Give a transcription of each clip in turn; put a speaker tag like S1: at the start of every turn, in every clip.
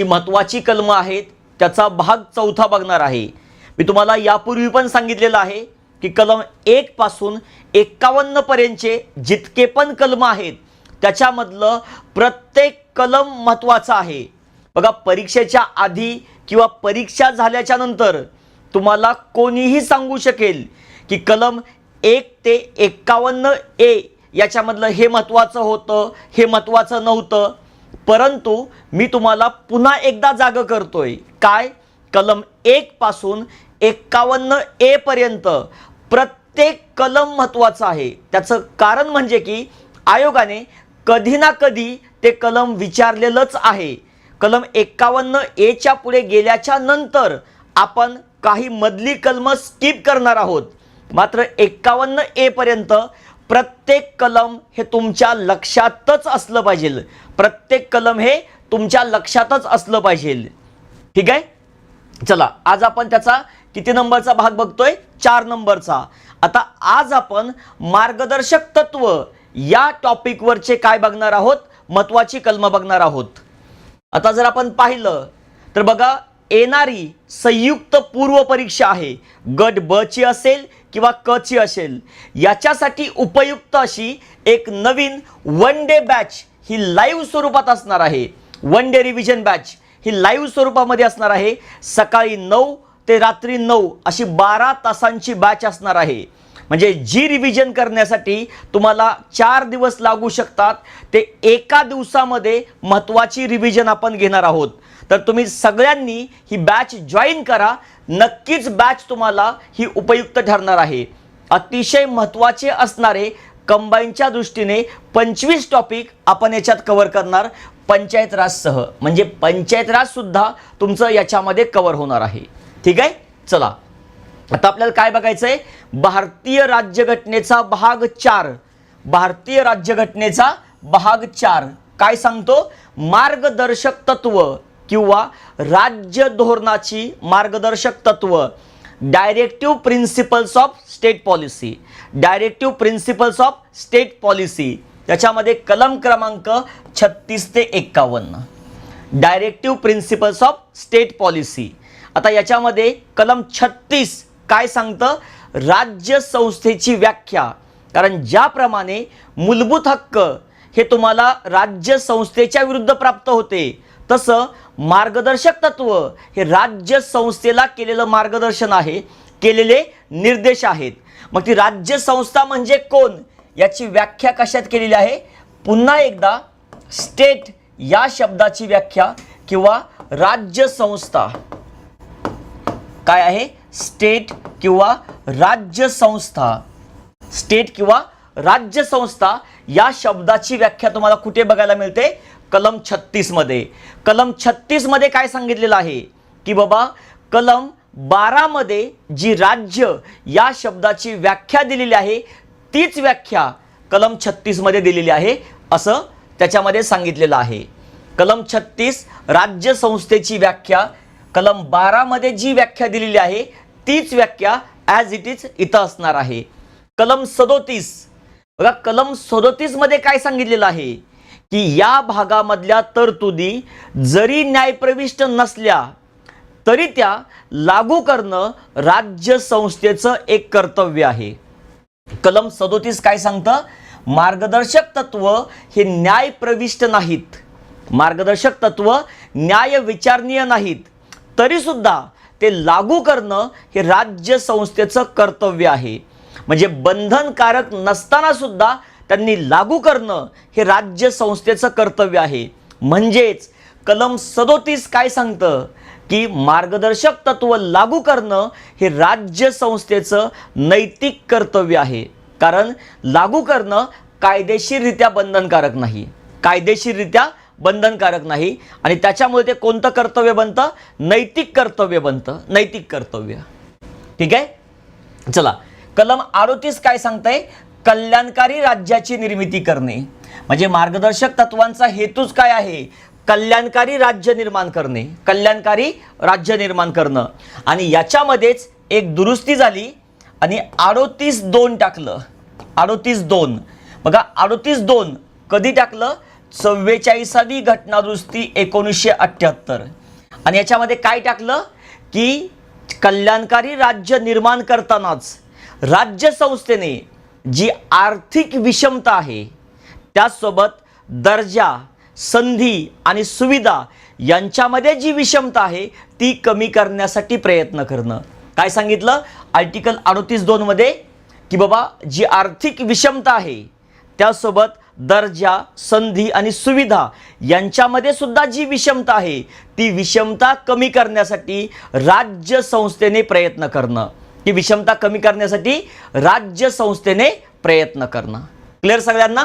S1: ही महत्त्वाची कलमं आहेत त्याचा भाग चौथा बघणार आहे. मी तुम्हाला यापूर्वी पण सांगितलेलं आहे की कलम एक पासून जितके पण कलम आहेत त्याच्यामधलं प्रत्येक कलम महत्त्वाचं आहे. बघा परीक्षेच्या आधी किंवा परीक्षा झाल्याच्यानंतर तुम्हाला कोणीही सांगू शकेल की कलम एक ते एक्कावन्न ए याच्यामधलं हे महत्त्वाचं होतं हे महत्त्वाचं नव्हतं. परंतु मी तुम्हाला पुन्हा एकदा जाग करतोय. काय? कलम एक पासून एक्कावन्न ए पर्यंत प्रत्येक कलम महत्त्वाचं आहे. त्याचं कारण म्हणजे की आयोगाने कधी ना कधी ते कलम विचारलेलंच आहे. कलम एक्कावन्न एच्या पुढे गेल्याच्यानंतर आपण काही मधली कलमं स्किप करणार आहोत. मात्र एक्कावन्न ए पर्यंत प्रत्येक कलम हे तुमच्या लक्षातच असलं पाहिजे प्रत्येक कलम हे तुमच्या लक्षातच असलं पाहिजे ठीक आहे? चला आज आपण त्याचा किती नंबरचा भाग बघतोय? चार नंबरचा. आता आज आपण मार्गदर्शक तत्व या टॉपिकवरचे काय बघणार आहोत? महत्वाची कलम बघणार आहोत. आता जर आपण पाहिलं तर बघा येणारी संयुक्त पूर्व परीक्षा आहे. गट ब ची असेल किंवा क ची असेल. याच्यासाठी उपयुक्त अशी एक नवीन वन डे बॅच ही लाईव्ह स्वरूपात असणार आहे. वन डे रिव्हिजन बॅच ही लाईव्ह स्वरूपामध्ये असणार आहे. सकाळी नऊ ते रात्री नऊ अशी बारा तासांची बॅच असणार आहे. म्हणजे जी रिव्हिजन करण्यासाठी तुम्हाला चार दिवस लागू शकतात ते एका दिवसामध्ये महत्त्वाची रिव्हिजन आपण घेणार आहोत. तर तुम्ही सगळ्यांनी ही बॅच जॉईन करा नक्कीच बॅच तुम्हाला ही उपयुक्त ठरणार आहे. अतिशय महत्त्वाचे असणारे कंबाईनच्या दृष्टीने पंचवीस टॉपिक आपण याच्यात कव्हर करणार पंचायत राजसह म्हणजे पंचायत राजसुद्धा तुमचं याच्यामध्ये कव्हर होणार आहे. ठीक आहे? चला. आता आपल्याला काय बघायचं आहे भारतीय राज्यघटनेचा भाग चार. भारतीय राज्यघटनेचा भाग चार. काय सांगतो? मार्गदर्शक तत्व किंवा राज्य धोरणाची मार्गदर्शक तत्व. Directive principles of state policy directive principles of state policy त्याच्यामध्ये कलम क्रमांक छत्तीस ते एक्कावन्न. Directive principles of state policy आता याच्यामध्ये कलम छत्तीस काय सांगतं? राज्य संस्थेची व्याख्या. कारण ज्याप्रमाणे मूलभूत हक्क हे तुम्हाला राज्य संस्थेच्या विरुद्ध प्राप्त होते तसं मार्गदर्शक तत्व हे राज्य संस्थेला केलेलं मार्गदर्शन आहे केलेले निर्देश आहेत. मग ती राज्य संस्था म्हणजे कोण? याची व्याख्या कशात केलेली आहे? पुन्हा एकदा स्टेट या शब्दाची व्याख्या किंवा राज्य संस्था काय आहे? स्टेट किंवा राज्य संस्था. स्टेट किंवा राज्य संस्था या शब्दाची व्याख्या तुम्हाला कुठे बघायला मिळते? कलम छत्तीसमध्ये. कलम छत्तीसमध्ये काय सांगितलेलं आहे? की बाबा कलम बारामध्ये जी राज्य या शब्दाची व्याख्या दिलेली आहे तीच व्याख्या कलम छत्तीसमध्ये दिलेली आहे असं त्याच्यामध्ये सांगितलेलं आहे. कलम छत्तीस राज्य संस्थेची व्याख्या कलम बारामध्ये जी व्याख्या दिलेली आहे तीच व्याख्या ॲज इट इज इथं असणार आहे. कलम सदोतीस. बघा कलम सदोतीसमध्ये काय सांगितलेलं आहे? की या भागामधल्या तरतुदी जरी न्यायप्रविष्ट नसल्या तरी त्या लागू करणं राज्य संस्थेचं एक कर्तव्य आहे. कलम सदोतीस काय सांगतं? मार्गदर्शक तत्व हे न्याय प्रविष्ट नाहीत. मार्गदर्शक तत्व न्याय विचारणीय नाहीत. तरीसुद्धा ते लागू करणं हे राज्य संस्थेचं कर्तव्य आहे. म्हणजे बंधनकारक नसताना सुद्धा त्यांनी लागू करणं हे राज्य संस्थेचं कर्तव्य आहे. म्हणजेच कलम सदोतीस काय सांगतं? की मार्गदर्शक तत्व लागू करणं हे राज्य संस्थेचं नैतिक कर्तव्य आहे. कारण लागू करणं कायदेशीररित्या बंधनकारक नाही. कायदेशीररित्या बंधनकारक नाही. आणि त्याच्यामुळे ते कोणतं कर्तव्य बनतं? नैतिक कर्तव्य बनतं. नैतिक कर्तव्य. ठीक आहे? चला. कलम अडोतीस काय सांगताय? कल्याणकारी राज्याची निर्मिती करणे. म्हणजे मार्गदर्शक तत्वांचा हेतूच काय आहे? कल्याणकारी राज्य निर्माण करणे. कल्याणकारी राज्य निर्माण करणं. आणि याच्यामध्येच एक दुरुस्ती झाली आणि अडोतीस दोन टाकलं. अडोतीस दोन. बघा अडोतीस दोन कधी टाकलं? चव्वेचाळीसावी घटनादुरुस्ती एकोणीसशे अठ्ठ्याहत्तर आणि याच्यामध्ये काय टाकलं? की कल्याणकारी राज्य निर्माण करतानाच राज्य संस्थेने जी आर्थिक विषमता आहे त्याचसोबत दर्जा संधी आणि सुविधा यांच्यामध्ये जी विषमता आहे ती कमी करण्यासाठी प्रयत्न करणं. काय सांगितलं? आर्टिकल अडतीस दोनमध्ये की बाबा जी आर्थिक विषमता आहे त्यासोबत दर्जा संधी आणि सुविधा यांच्यामध्ये सुद्धा जी विषमता आहे ती विषमता कमी करण्यासाठी राज्य संस्थेने प्रयत्न करणं. ती विषमता कमी करण्यासाठी राज्य संस्थेने प्रयत्न करणं. क्लिअर सगळ्यांना?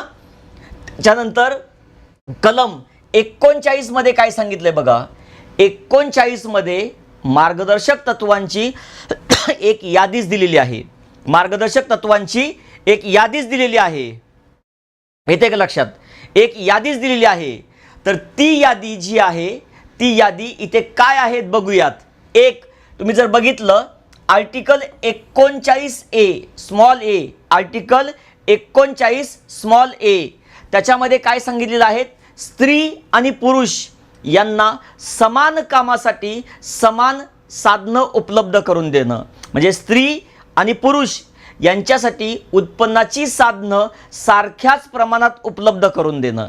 S1: त्याच्यानंतर कलम एकोणचाळीसमध्ये काय सांगितलंय बघा? एकोणचाळीसमध्ये मार्गदर्शक तत्वांची एक यादीच दिलेली आहे. मार्गदर्शक तत्वांची एक यादीच दिलेली आहे. येते का लक्षात? एक यादीच दिलेली आहे. तर ती यादी जी आहे ती यादी इथे काय आहेत बघूयात. एक तुम्ही जर बघितलं आर्टिकल एकोणचाळीस ए स्मॉल ए आर्टिकल एकोणचाळीस स्मॉल ए त्याच्यामध्ये काय सांगितलेलं आहे? स्त्री आणि पुरुष यांना समान कामासाठी समान साधनं उपलब्ध करून देणं. म्हणजे स्त्री आणि पुरुष यांच्यासाठी उत्पन्नाची साधनं सारख्याच प्रमाणात उपलब्ध करून देणं.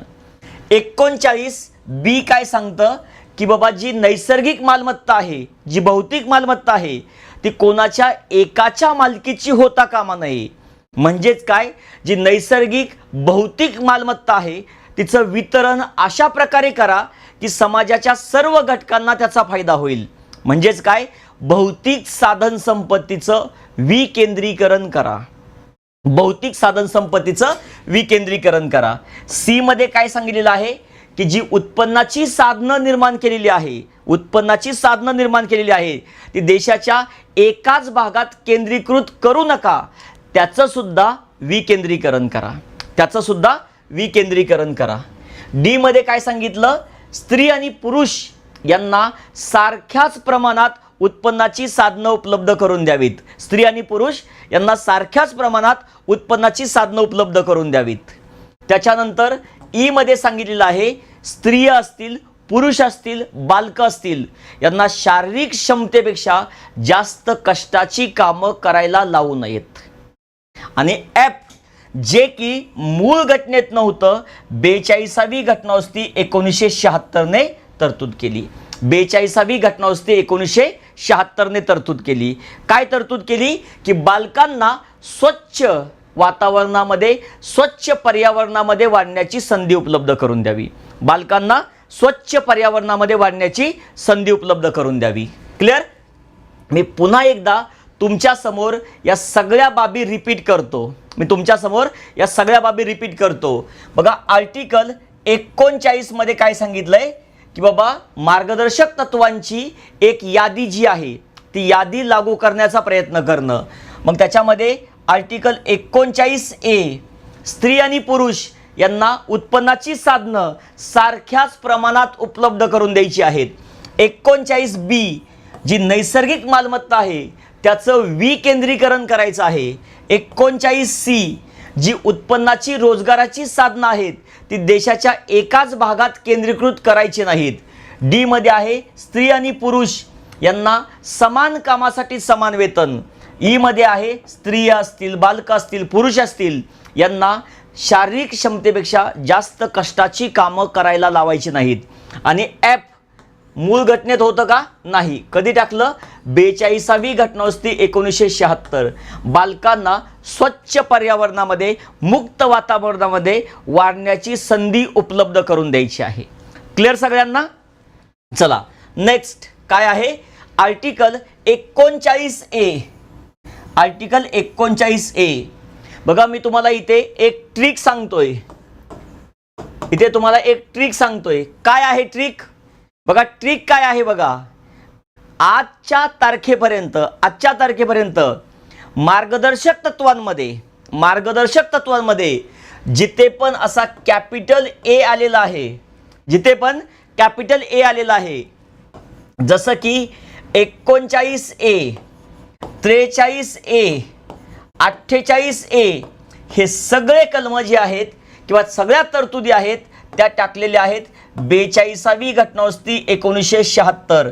S1: एकोणचाळीस बी काय सांगतं? की बाबा जी नैसर्गिक मालमत्ता आहे जी भौतिक मालमत्ता आहे ती कोणाच्या एकाच्या मालकीची होता कामा नये. म्हणजेच काय? जी नैसर्गिक भौतिक मालमत्ता आहे तिचं वितरण अशा प्रकारे करा की समाजाच्या सर्व घटकांना त्याचा फायदा होईल. म्हणजेच काय? भौतिक साधन संपत्तीचं विकेंद्रीकरण करा. भौतिक साधन संपत्तीचं विकेंद्रीकरण करा. सी मध्ये काय सांगितलेलं आहे? की जी उत्पन्नाची साधनं निर्माण केलेली आहे उत्पन्नाची साधनं निर्माण केलेली आहे ती देशाच्या एकाच भागात केंद्रीकृत करू नका. त्याचं सुद्धा विकेंद्रीकरण करा. त्याचं सुद्धा विकेंद्रीकरण करा. डी मध्ये काय सांगितलं? स्त्री आणि पुरुष यांना सारख्याच प्रमाणात उत्पन्नाची साधनं उपलब्ध करून द्यावीत. स्त्री आणि पुरुष यांना सारख्याच प्रमाणात उत्पन्नाची साधनं उपलब्ध करून द्यावीत. त्याच्यानंतर ई मध्ये सांगितलेलं आहे स्त्रिया असतील पुरुष असतील बालकं असतील यांना शारीरिक क्षमतेपेक्षा जास्त कष्टाची कामं करायला लावू नयेत. आणि ॲप जे की मूळ घटनेत नव्हतं बेचाळीसावी घटनावस्ती एकोणीसशे शहात्तरने तरतूद केली. बेचाळीसावी घटनावस्ती एकोणीसशे शहात्तरने तरतूद केली. काय तरतूद केली? की बालकांना स्वच्छ वातावरणामध्ये स्वच्छ पर्यावरणामध्ये वाढण्याची संधी उपलब्ध करून द्यावी. बालकांना स्वच्छ पर्यावरणामध्ये वाढण्याची संधी उपलब्ध करून द्यावी. क्लिअर मी पुन्हा एकदा तुमच्यासमोर या सगळ्या बाबी रिपीट करतो. मी तुमच्यासमोर या सगळ्या बाबी रिपीट करतो. बघा आर्टिकल एकोणचाळीसमध्ये काय सांगितलंय? की बाबा मार्गदर्शक तत्वांची एक यादी जी आहे ती यादी लागू करण्याचा प्रयत्न करणं. मग त्याच्यामध्ये आर्टिकल एकोणचाळीस ए स्त्री आणि पुरुष यांना उत्पन्नाची साधनं सारख्याच प्रमाणात उपलब्ध करून द्यायची आहेत. एकोणचाळीस बी जी नैसर्गिक मालमत्ता आहे त्याचं विकेंद्रीकरण करायचं आहे. एकोणचाळीस सी जी उत्पन्नाची रोजगाराची साधनं आहेत ती देशाच्या एकाच भागात केंद्रीकृत करायची नाहीत. डीमध्ये आहे स्त्री आणि पुरुष यांना समान कामासाठी समान वेतन. E ईमध्ये आहे स्त्रिया असतील बालकं असतील पुरुष असतील यांना शारीरिक क्षमतेपेक्षा जास्त कष्टाची कामं करायला लावायची नाहीत. आणि ॲप मूळ घटनेत होतं का? नाही. कधी टाकलं? बेचाळीसावी घटनावस्ती एकोणीसशे शहात्तर. बालकांना स्वच्छ पर्यावरणामध्ये मुक्त वातावरणामध्ये वाढण्याची संधी उपलब्ध करून द्यायची आहे. क्लिअर सगळ्यांना? चला. नेक्स्ट काय आहे? आर्टिकल एकोणचाळीस ए आर्टिकल एकोणचाळीस ए बघा मी तुम्हाला इथे एक ट्रिक सांगतोय. इथे तुम्हाला एक ट्रिक सांगतोय. काय आहे ट्रिक बघा ट्रिक काय आहे बघा? आजच्या तारखेपर्यंत आजच्या तारखेपर्यंत मार्गदर्शक तत्वांमध्ये मार्गदर्शक तत्वांमध्ये जिथे पण असा कॅपिटल ए आलेला आहे जिथे पण कॅपिटल ए आलेला आहे जसं की एकोणचाळीस ए त्रेचाळीस ए अठ्ठेचाळीस ए हे सगळे कलम जे आहेत किंवा सगळ्या तरतुदी आहेत त्या टाकलेल्या आहेत. बेचाळीसावी घटनावस्ती एकोणीसशे शहात्तर.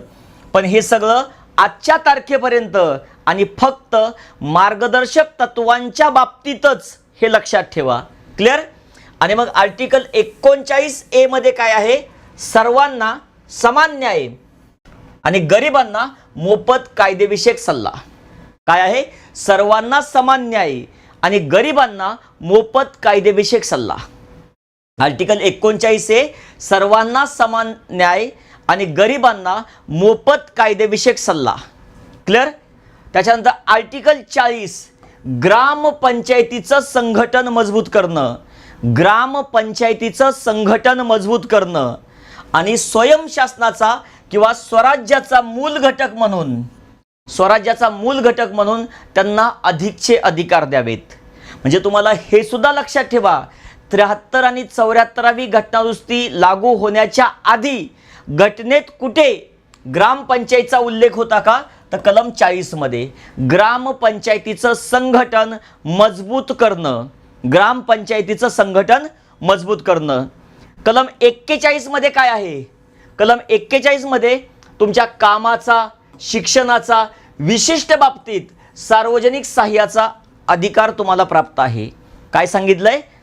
S1: पण हे सगळं आजच्या तारखेपर्यंत आणि फक्त मार्गदर्शक तत्वांच्या बाबतीतच हे लक्षात ठेवा. क्लिअर आणि मग आर्टिकल एकोणचाळीस ए मध्ये काय आहे? सर्वांना समान न्याय आणि गरिबांना मोफत कायदेविषयक सल्ला. काय आहे? सर्वांना समान न्याय आणि गरिबांना मोफत कायदेविषयक सल्ला. आर्टिकल एकोणचाळीस हे सर्वांना समान न्याय आणि गरिबांना मोफत कायदेविषयक सल्ला. क्लिअर त्याच्यानंतर आर्टिकल चाळीस ग्रामपंचायतीचं संघटन मजबूत करणं. ग्रामपंचायतीचं संघटन मजबूत करणं. आणि स्वयंशासनाचा किंवा स्वराज्याचा मूल घटक म्हणून स्वराज्याचा मूल घटक म्हणून त्यांना अधिकचे अधिकार द्यावेत. म्हणजे तुम्हाला हे सुद्धा लक्षात ठेवा त्र्याहत्तर आणि चौऱ्याहत्तरावी घटनादुरुस्ती लागू होण्याच्या आधी घटनेत कुठे ग्रामपंचायतीचा उल्लेख होता का? तर कलम चाळीसमध्ये. ग्रामपंचायतीचं संघटन मजबूत करणं. ग्रामपंचायतीचं संघटन मजबूत करणं. कलम एक्केचाळीसमध्ये काय आहे? कलम एक्केचाळीसमध्ये तुमच्या कामाचा शिक्षणाचा विशिष्ट बाबतीत सार्वजनिक सहाय्याचा अधिकार तुम्हाला प्राप्त आहे. काय सांगितलं आहे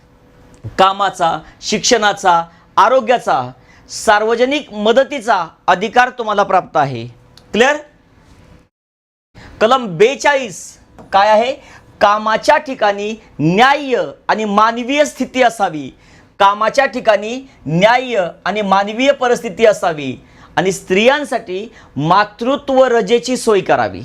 S1: कामाचा शिक्षणाचा आरोग्याचा सार्वजनिक मदतीचा अधिकार तुम्हाला प्राप्त आहे. क्लिअर कलम बेचाळीस काय आहे? कामाच्या ठिकाणी न्याय्य आणि मानवीय स्थिती असावी. कामाच्या ठिकाणी न्याय्य आणि मानवीय परिस्थिती असावी. आणि स्त्रियांसाठी मातृत्व रजेची सोय करावी.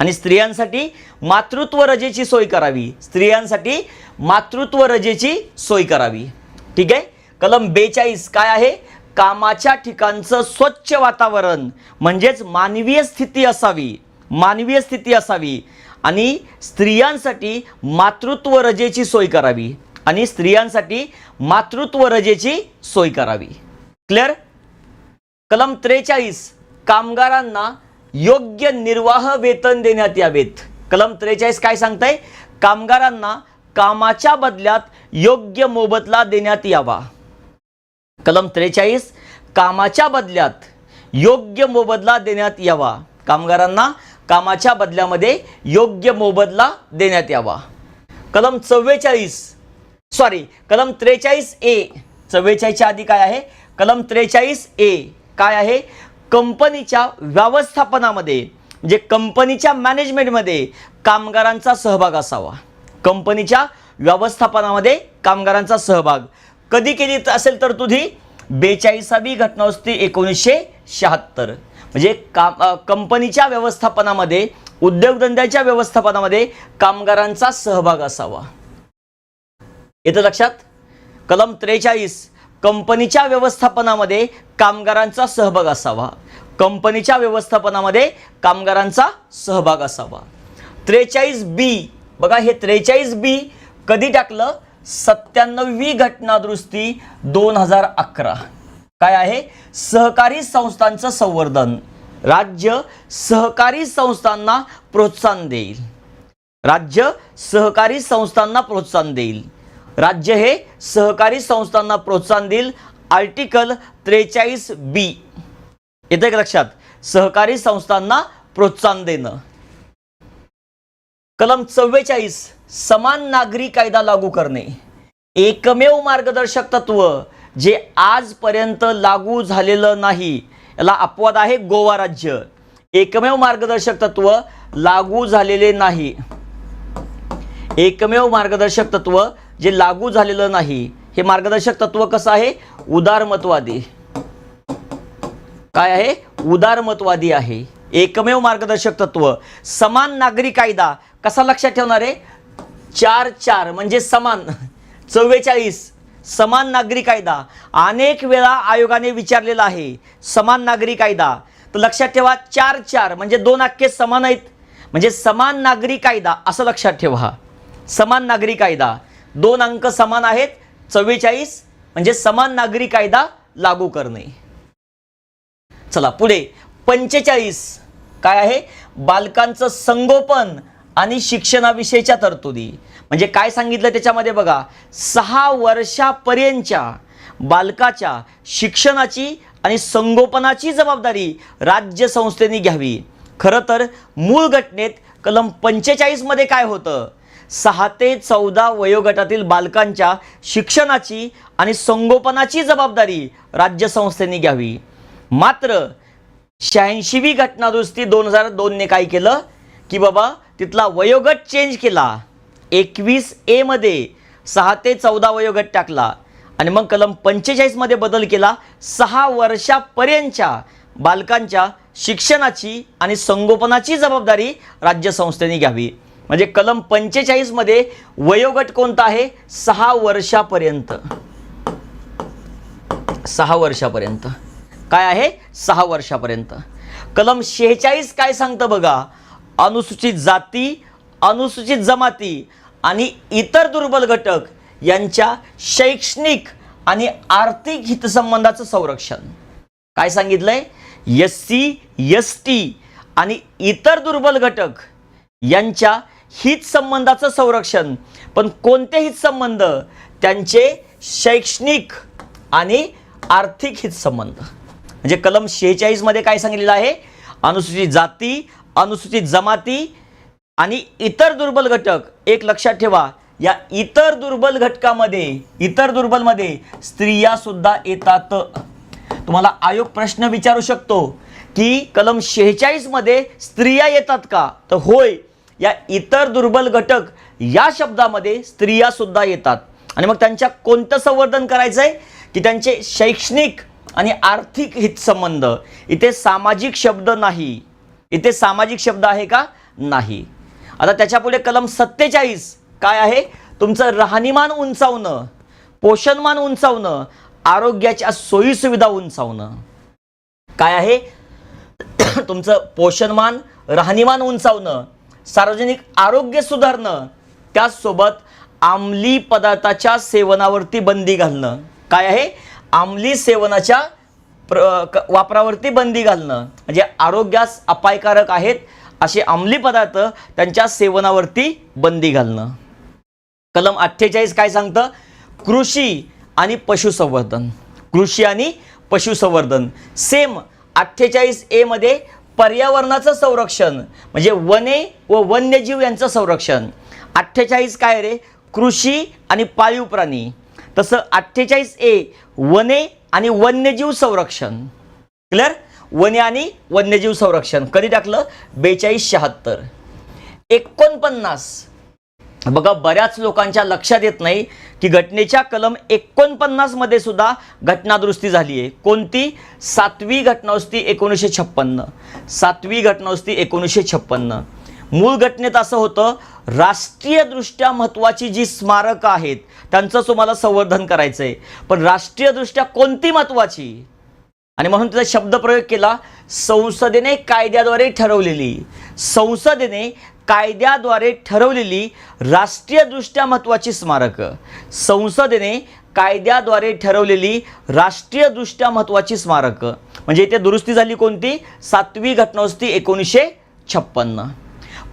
S1: आणि स्त्रियांसाठी मातृत्व रजेची सोय करावी. स्त्रियांसाठी मातृत्व रजेची सोय करावी. ठीक आहे? कलम बेचाळीस काय आहे? कामाच्या ठिकाणचं स्वच्छ वातावरण म्हणजेच मानवीय स्थिती असावी. मानवीय स्थिती असावी. आणि स्त्रियांसाठी मातृत्व रजेची सोय करावी. आणि स्त्रियांसाठी मातृत्व रजेची सोय करावी. क्लिअर कलम त्रेचाळीस कामगारांना योग्य निर्वाह वेतन देण्यात यावेत. कलम त्रेचाळीस काय सांगताय? कामगारांना कामाच्या बदल्यात योग्य मोबदला देण्यात यावा. कलम त्रेचाळीस कामाच्या बदल्यात योग्य मोबदला देण्यात यावा. कामगारांना कामाच्या बदल्यामध्ये योग्य मोबदला देण्यात यावा. कलम चव्वेचाळीस सॉरी कलम त्रेचाळीस ए चव्वेचाळीसच्या आधी काय आहे? कलम त्रेचाळीस ए काय आहे? कंपनीच्या व्यवस्थापनामध्ये म्हणजे कंपनीच्या मॅनेजमेंटमध्ये कामगारांचा सहभाग असावा. कंपनीच्या व्यवस्थापनामध्ये कामगारांचा सहभाग. कधी केली असेल तर तुझी? बेचाळीसावी घटना असते एकोणीसशे शहात्तर. म्हणजे काम कंपनीच्या व्यवस्थापनामध्ये उद्योगधंद्याच्या व्यवस्थापनामध्ये कामगारांचा सहभाग असावा. येतं लक्षात? कलम त्रेचाळीस. कंपनीच्या व्यवस्थापनामध्ये कामगारांचा सहभाग असावा. कंपनीच्या व्यवस्थापनामध्ये कामगारांचा सहभाग असावा. त्रेचाळीस बी बघा हे त्रेचाळीस बी कधी टाकलं? सत्त्याण्णववी घटनादुरुस्ती दोन हजार अकरा. काय आहे? सहकारी संस्थांचं संवर्धन. राज्य सहकारी संस्थांना प्रोत्साहन देईल. राज्य सहकारी संस्थांना प्रोत्साहन देईल. राज्य हे सहकारी संस्थांना प्रोत्साहन देईल. आर्टिकल त्रेचाळीस बी येते का लक्षात? सहकारी संस्थांना प्रोत्साहन देणं. कलम चव्वेचाळीस समान नागरी कायदा लागू करणे. एकमेव मार्गदर्शक तत्व जे आजपर्यंत लागू झालेलं नाही याला अपवाद आहे गोवा राज्य. एकमेव मार्गदर्शक तत्व लागू झालेले नाही. एकमेव मार्गदर्शक तत्व जे लागू झालेलं नाही हे मार्गदर्शक तत्व कसं आहे? उदारमतवादी. काय आहे? उदारमतवादी आहे. एकमेव मार्गदर्शक तत्व. समान नागरी कायदा कसा लक्षात ठेवणार आहे? चार चार म्हणजे समान. चव्वेचाळीस समान नागरी कायदा. अनेक वेळा आयोगाने विचारलेला आहे समान नागरी कायदा. तर लक्षात ठेवा चार चार म्हणजे दोन अख्खे समान आहेत. म्हणजे समान नागरी कायदा असं लक्षात ठेवा. समान नागरी कायदा. दोन अंक समान आहेत चव्वेचाळीस म्हणजे समान नागरी कायदा लागू करणे. चला पुढे. पंचेचाळीस. काय आहे? बालकांचं संगोपन आणि शिक्षणाविषयीच्या तरतुदी. म्हणजे काय सांगितलं त्याच्यामध्ये बघा? सहा वर्षापर्यंतच्या बालकाच्या शिक्षणाची आणि संगोपनाची जबाबदारी राज्य संस्थेने घ्यावी. खरं तर मूळ घटनेत कलम पंचेचाळीसमध्ये काय होतं? सहा ते चौदा वयोगटातील बालकांच्या शिक्षणाची आणि संगोपनाची जबाबदारी राज्य संस्थेने घ्यावी. मात्र शहाऐंशीवी घटनादुरुस्ती दोन हजार दोनने काय केलं? की बाबा तिथला वयोगट चेंज केला. एकवीस एमध्ये सहा ते चौदा वयोगट टाकला. आणि मग कलम पंचेचाळीसमध्ये बदल केला. सहा वर्षापर्यंतच्या बालकांच्या शिक्षणाची आणि संगोपनाची जबाबदारी राज्य संस्थेने घ्यावी. म्हणजे कलम पंचेचाळीसमध्ये वयोगट कोणता आहे? सहा वर्षापर्यंत. सहा वर्षापर्यंत. काय आहे? सहा वर्षापर्यंत. कलम शेहेचाळीस काय सांगतं बघा? अनुसूचित जाती अनुसूचित जमाती आणि इतर दुर्बल घटक यांच्या शैक्षणिक आणि आर्थिक हितसंबंधाचं संरक्षण. काय सांगितलंय? एस सी एस टी आणि इतर दुर्बल घटक यांच्या हितसंबंधाचं संरक्षण. पण कोणते हितसंबंध? त्यांचे शैक्षणिक आणि आर्थिक हितसंबंध. म्हणजे कलम शेहेचाळीसमध्ये काय सांगितलेलं आहे? अनुसूचित जाती अनुसूचित जमाती आणि इतर दुर्बल घटक. एक लक्षात ठेवा या इतर दुर्बल घटकामध्ये इतर दुर्बलमध्ये स्त्रिया सुद्धा येतात. तुम्हाला आयोग प्रश्न विचारू शकतो की कलम शेहेचाळीसमध्ये स्त्रिया येतात का? तर होय या इतर दुर्बल घटक या शब्दामध्ये स्त्रिया सुद्धा येतात. आणि मग त्यांच्या कोणतं संवर्धन करायचं आहे की त्यांचे शैक्षणिक आणि आर्थिक हितसंबंध. इथे सामाजिक शब्द नाही. इथे सामाजिक शब्द आहे का? नाही. आता त्याच्यापुढे कलम सत्तेचाळीस काय आहे? तुमचं राहणीमान उंचावणं पोषणमान उंचावणं आरोग्याच्या सोयीसुविधा उंचावणं. काय आहे? तुमचं पोषणमान राहणीमान उंचावणं सार्वजनिक आरोग्य सुधारणं त्याचसोबत आम्ली पदार्थाच्या सेवनावरती बंदी घालणं. काय आहे? आमली सेवनाच्या प्र क- वापरावरती बंदी घालणं. म्हणजे आरोग्यास अपायकारक आहेत असे अंमली पदार्थ त्यांच्या सेवनावरती बंदी घालणं. कलम अठ्ठेचाळीस काय सांगतं? कृषी आणि पशुसंवर्धन. कृषी आणि पशुसंवर्धन. सेम अठ्ठेचाळीस एमध्ये पर्यावरणाचं संरक्षण म्हणजे वने व वन्यजीव यांचं संरक्षण. अठ्ठेचाळीस काय रे? कृषी आणि पाळीव प्राणी. तसं अठ्ठेचाळीस ए वने आणि वन्यजीव संरक्षण. क्लिअर वने आणि वन्यजीव संरक्षण. कधी टाकलं? बेचाळीस शहात्तर. एकोणपन्नास. बघा बऱ्याच लोकांच्या लक्षात येत नाही की घटनेच्या कलम एकोणपन्नासमध्ये सुद्धा घटनादुरुस्ती झाली आहे. कोणती? सातवी घटनादुरुस्ती एकोणीसशे छप्पन्न. सातवी घटनादुरुस्ती एकोणीसशे छप्पन्न. मूळ घटनेत असं होतं राष्ट्रीयदृष्ट्या महत्त्वाची जी स्मारकं आहेत त्यांचं तुम्हाला संवर्धन करायचं आहे पण राष्ट्रीयदृष्ट्या कोणती महत्त्वाची आणि म्हणून त्याचा शब्दप्रयोग केला संसदेने कायद्याद्वारे ठरवलेली. संसदेने कायद्याद्वारे ठरवलेली राष्ट्रीयदृष्ट्या महत्त्वाची स्मारकं. संसदेने कायद्याद्वारे ठरवलेली राष्ट्रीयदृष्ट्या महत्त्वाची स्मारकं. म्हणजे इथे दुरुस्ती झाली कोणती? सातवी घटनादुरुस्ती एकोणीसशे छप्पन्न.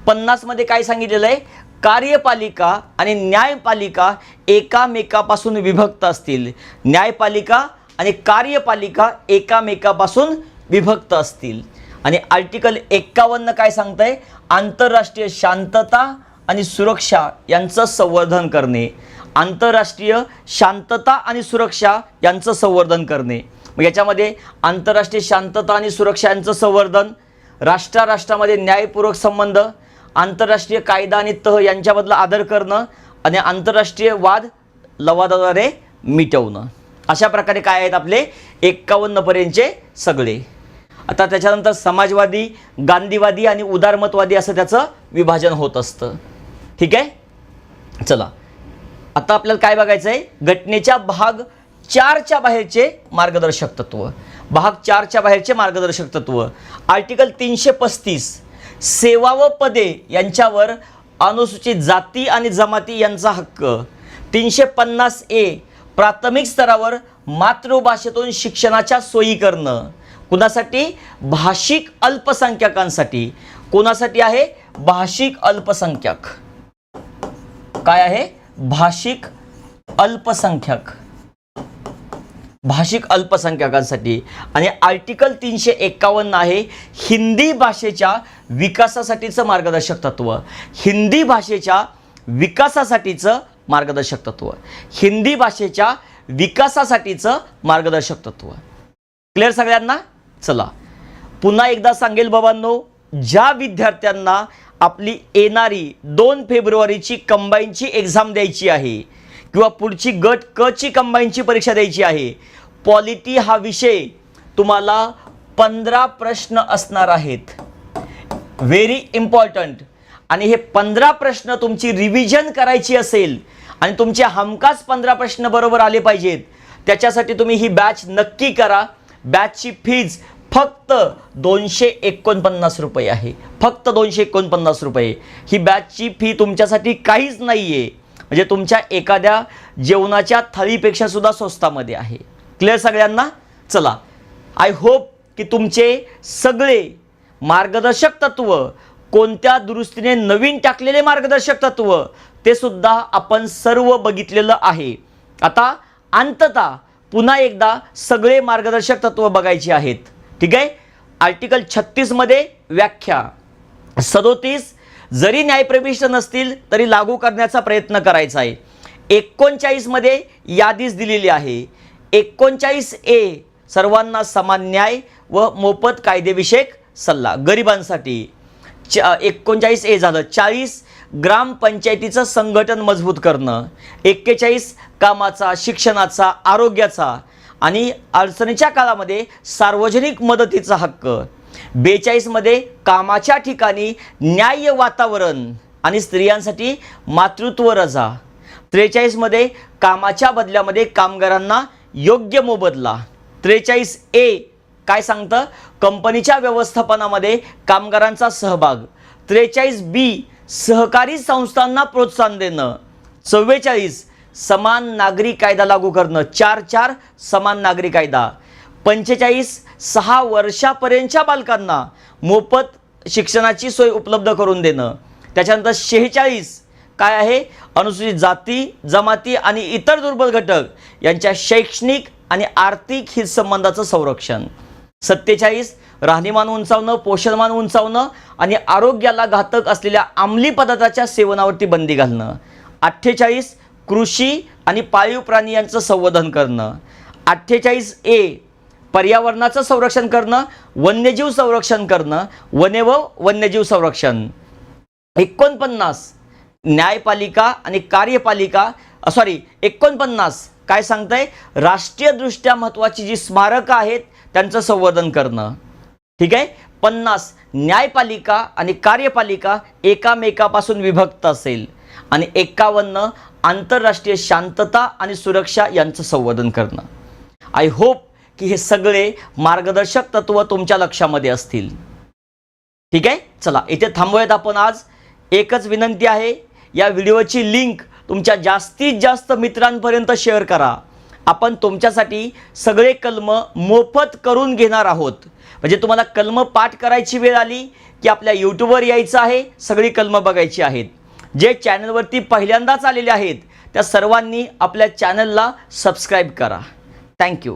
S1: पन्नासमध्ये काय सांगितलेलं आहे? कार्यपालिका आणि न्यायपालिका एकामेकापासून विभक्त असतील. न्यायपालिका आणि कार्यपालिका एकामेकापासून विभक्त असतील. आणि आर्टिकल एक्कावन्न काय सांगतंय? आंतरराष्ट्रीय शांतता आणि सुरक्षा यांचं संवर्धन करणे. आंतरराष्ट्रीय शांतता आणि सुरक्षा यांचं संवर्धन करणे. मग याच्यामध्ये आंतरराष्ट्रीय शांतता आणि सुरक्षा यांचं संवर्धन राष्ट्राराष्ट्रामध्ये न्यायपूर्वक संबंध आंतरराष्ट्रीय कायदा आणि तह यांच्यामधला आदर करणं आणि आंतरराष्ट्रीय वाद लवादाद्वारे मिटवणं. अशा प्रकारे काय आहेत आपले एक्कावन्नपर्यंतचे सगळे. आता त्याच्यानंतर समाजवादी गांधीवादी आणि उदारमतवादी असं त्याचं विभाजन होत असतं. ठीक आहे? चला. आता आपल्याला काय बघायचं आहे घटनेच्या भाग चारच्या बाहेरचे मार्गदर्शक तत्व. भाग चारच्या बाहेरचे मार्गदर्शक तत्व. आर्टिकल तीनशे पस्तीस. सेवा व पदे यांच्यावर अनुसूचित जाती आणि जमाती यांचा हक्क. तीनशे पन्नास ए प्राथमिक स्तरावर मातृभाषेतून शिक्षणाच्या सोयी करणं. कुणासाठी? भाषिक अल्पसंख्याकांसाठी. कोणासाठी आहे? भाषिक अल्पसंख्याक. काय आहे? भाषिक अल्पसंख्याक. भाषिक अल्पसंख्याकांसाठी. आणि आर्टिकल तीनशे एक्कावन्न आहे हिंदी भाषेच्या विकासासाठीचं मार्गदर्शक तत्व. हिंदी भाषेच्या विकासासाठीचं मार्गदर्शक तत्व. हिंदी भाषेच्या विकासासाठीचं मार्गदर्शक तत्व. क्लिअर सगळ्यांना? चला. पुन्हा एकदा सांगेल बाबांनो ज्या विद्यार्थ्यांना आपली येणारी दोन फेब्रुवारीची कंबाईनची एक्झाम द्यायची आहे किंवा पुढची गट क ची कंबाईनची परीक्षा द्यायची आहे. पॉलिटी हा विषय तुम्हाला पंधरा प्रश्न असणार आहेत. व्हेरी इम्पॉर्टंट आणि हे पंधरा प्रश्न तुमची रिव्हिजन करायची असेल आणि तुमचे हमखास पंधरा प्रश्न बरोबर आले पाहिजेत. त्याच्यासाठी तुम्ही ही बॅच नक्की करा. बॅचची फीज फक्त दोनशे एकोणपन्नास रुपये आहे. फक्त दोनशे एकोणपन्नास रुपये. ही बॅचची फी तुमच्यासाठी काहीच नाही आहे म्हणजे तुमच्या एखाद्या जेवणाच्या थाळीपेक्षा सुद्धा स्वस्तामध्ये आहे. क्लिअर सगळ्यांना? चला. आय होप की तुमचे सगळे मार्गदर्शक तत्व कोणत्या दुरुस्तीने नवीन टाकलेले मार्गदर्शक तत्व ते सुद्धा आपण सर्व बघितलेलं आहे. आता अंततः पुन्हा एकदा सगळे मार्गदर्शक तत्व बघायचे आहेत. ठीक आहे? आर्टिकल छत्तीसमध्ये व्याख्या. सदोतीस जरी न्यायप्रविष्ट नसतील तरी लागू करण्याचा प्रयत्न करायचा आहे. एकोणचाळीसमध्ये यादीच दिलेली आहे. एकोणचाळीस ए सर्वांना समान न्याय व मोफत कायदेविषयक सल्ला गरिबांसाठी. च एकोणचाळीस ए झालं. चाळीस ग्रामपंचायतीचं संघटन मजबूत करणं. एक्केचाळीस कामाचा शिक्षणाचा आरोग्याचा आणि अडचणीच्या काळामध्ये सार्वजनिक मदतीचा हक्क. बेचाळीसमध्ये कामाच्या ठिकाणी न्याय्य वातावरण आणि स्त्रियांसाठी मातृत्व रजा. त्रेचाळीसमध्ये कामाच्या बदल्यामध्ये कामगारांना योग्य मोबदला त्रेचाळीस ए काय सांगतं? कंपनीच्या व्यवस्थापनामध्ये कामगारांचा सहभाग. त्रेचाळीस बी सहकारी संस्थांना प्रोत्साहन देणं. चव्वेचाळीस समान नागरी कायदा लागू करणं. चार चार समान नागरी कायदा. पंचेचाळीस सहा वर्षापर्यंतच्या बालकांना मोफत शिक्षणाची सोय उपलब्ध करून देणं. त्याच्यानंतर शेहेचाळीस काय आहे? अनुसूचित जाती जमाती आणि इतर दुर्बल घटक यांच्या शैक्षणिक आणि आर्थिक हितसंबंधाचं संरक्षण. सत्तेचाळीस राहणीमान उंचावणं पोषणमान उंचावणं आणि आरोग्याला घातक असलेल्या अंमली पदार्थाच्या सेवनावरती बंदी घालणं. अठ्ठेचाळीस कृषी आणि पाळीव प्राणी यांचं संवर्धन करणं. अठ्ठेचाळीस ए पर्यावरणाचं संरक्षण करणं वन्यजीव संरक्षण करणं वने व वन्यजीव संरक्षण. एकोणपन्नास न्यायपालिका आणि कार्यपालिका सॉरी एकोणपन्नास काय सांगतंय? राष्ट्रीयदृष्ट्या महत्त्वाची जी स्मारकं आहेत त्यांचं संवर्धन करणं. ठीक आहे? पन्नास न्यायपालिका आणि कार्यपालिका एकामेकापासून विभक्त असेल आणि एकावन्न आंतरराष्ट्रीय शांतता आणि सुरक्षा यांचं संवर्धन करणं. आय होप की हे सगळे मार्गदर्शक तत्व तुमच्या लक्षामध्ये असतील. ठीक आहे? चला इथे थांबूयात आपण आज. एकच विनंती आहे या व्हिडिओची लिंक तुमच्या जास्तीत जास्त मित्रांपर्यंत शेअर करा. आपण तुमच्यासाठी सगळे कलम मोफत करून घेणार आहोत. म्हणजे तुम्हाला कलम पाठ करायची वेळ आली की आपल्या यूट्यूबवर यायचं आहे सगळी कलम बघायची आहेत. जे चॅनलवरती पहिल्यांदाच आलेले आहेत त्या सर्वांनी आपल्या चॅनलला सबस्क्राईब करा. थँक्यू